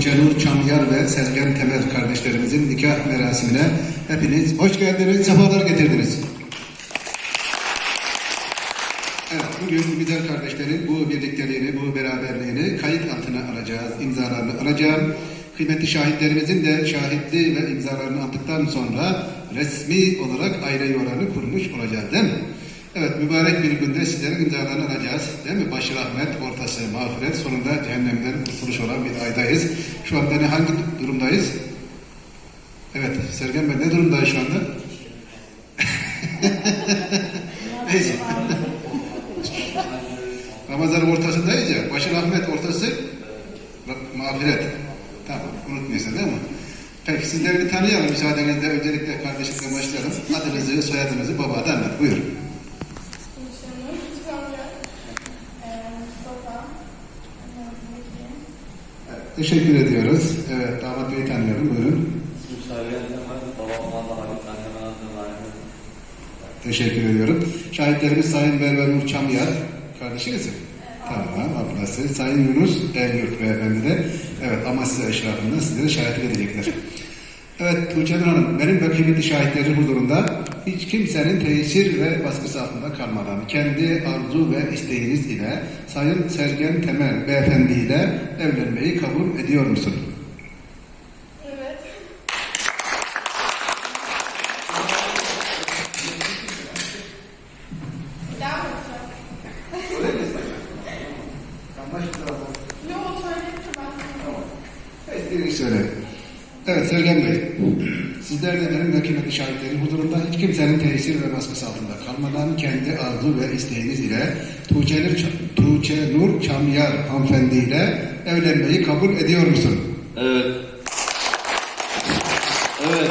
Tuğçe Nur Çamyar ve Sergen Temel kardeşlerimizin nikah merasimine hepiniz hoş geldiniz, sefalar getirdiniz. Evet, bugün güzel kardeşlerin bu birlikteliğini, bu beraberliğini kayıt altına alacağız, imzalarını alacağım. Kıymetli şahitlerimizin de şahitliği ve imzalarını attıktan sonra resmi olarak aile yuvalarını kurmuş olacağız değil mi? Evet, mübarek bir günde sizlerin imzalarını alacağız. Değil mi? Başı rahmet, ortası mağfiret, sonunda cehennemden kurtuluş olan bir aydayız. Şu anda ne hangi durumdayız? Evet, Sergen Bey ne durumdayız şu anda? Neyse. Ramazan'ın ortasındayız ya. Başı rahmet ortası mağfiret. Tamam unutmuyorsun değil mi? Peki sizleri bir tanıyalım müsaadenizle. Öncelikle kardeşlikle başlayalım. Adınızı, soyadınızı babadan anlat. Buyurun. Teşekkür ediyoruz. Evet, damat beyi tanıyalım. Buyurun. Teşekkür ediyorum. Şahitlerimiz Sayın Berber Nur Çamyar. Kardeşiniz mi? Tamam, ablası. Sayın Yunus Eryurt beyefendi de. Evet, Amasya eşrafında sizlere şahitlik edecekler. Evet Tuğçe Hanım, benim ve kıymetli şahitlerin huzurunda hiç kimsenin tesir ve baskısı altında kalmadan kendi arzu ve isteğiniz ile Sayın Sergen Temel beyefendi ile evlenmeyi kabul ediyor musun? Evet. Yok söyledim ben. Espriyi söyle. Evet Sergen Bey, sizler de benim ve kıymetli şahitlerin huzurunda hiç kimsenin tesir ve baskısı altında kalmadan kendi arzu ve isteğiniz ile Tuğçe Nur, Tuğçe Nur Çamyar hanımefendi ile evlenmeyi kabul ediyor musun? Evet. Evet.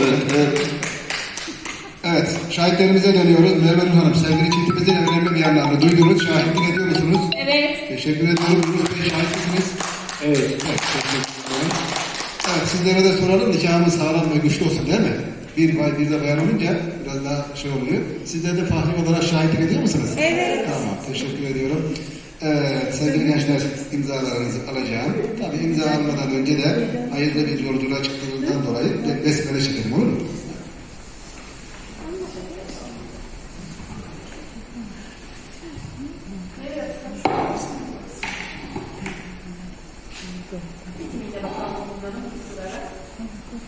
Evet, evet. Evet, şahitlerimize dönüyoruz. Merve Hanım, sevgili çiftimizin evlenme beyanlarını duydunuz, şahitlik ediyor musunuz? Evet. Teşekkür ediyorum. Yunus Bey şahit misiniz? Evet. evet teşekkür ediyorum. Evet, sizlere de soralım, nikahımız sağlam ve güçlü olsun değil mi? Bir bay bir de bayan olunca biraz daha şey oluyor. Sizler de fahri olarak şahitlik ediyor musunuz? Evet. Tamam, teşekkür ediyorum. Evet, sevgili gençler imzalarınızı alacağım. Tabii imza almadan önce de hayırlı bir yolculuğa çıktığınızdan dolayı besmele çekelim olur mu?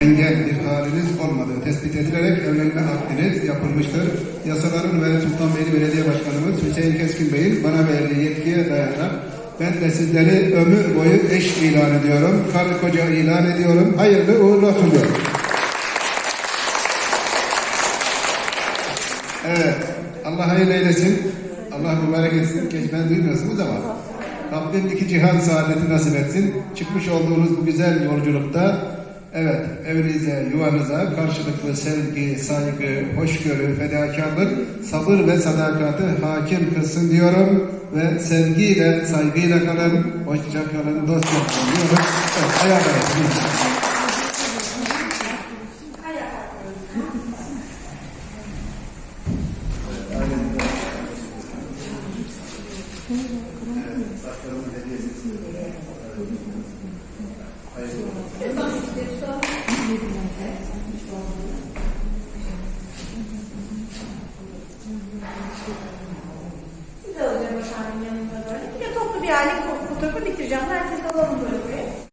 engel bir haliniz olmadığı tespit edilerek evlenme akdiniz yapılmıştır. Yasaların ve Sultanbeyli Belediye Başkanımız Hüseyin Keskin Bey'in bana verdiği yetkiye dayanarak ben de sizleri ömür boyu eş ilan ediyorum. Karı koca ilan ediyorum. Hayırlı uğurlu olsun diyorum. Evet. Allah hayırlı eylesin. Allah mübarek etsin. Geç ben duymuyorsunuz ama Rabbim iki cihan saadeti nasip etsin. Çıkmış olduğunuz bu güzel yolculukta evet evinize, yuvanıza karşılıklı sevgi, saygı, hoşgörü, fedakarlık, sabır ve sadakati hakim kılsın diyorum ve sevgiyle, saygıyla kalın, hoşça kalın, dostça kalın diyorum. Evet, ayağa kalın. Siz alacağım yanımda böyle. Bir de toplu bir aile fotoğrafı bitireceğim. Herkes alalım böyle.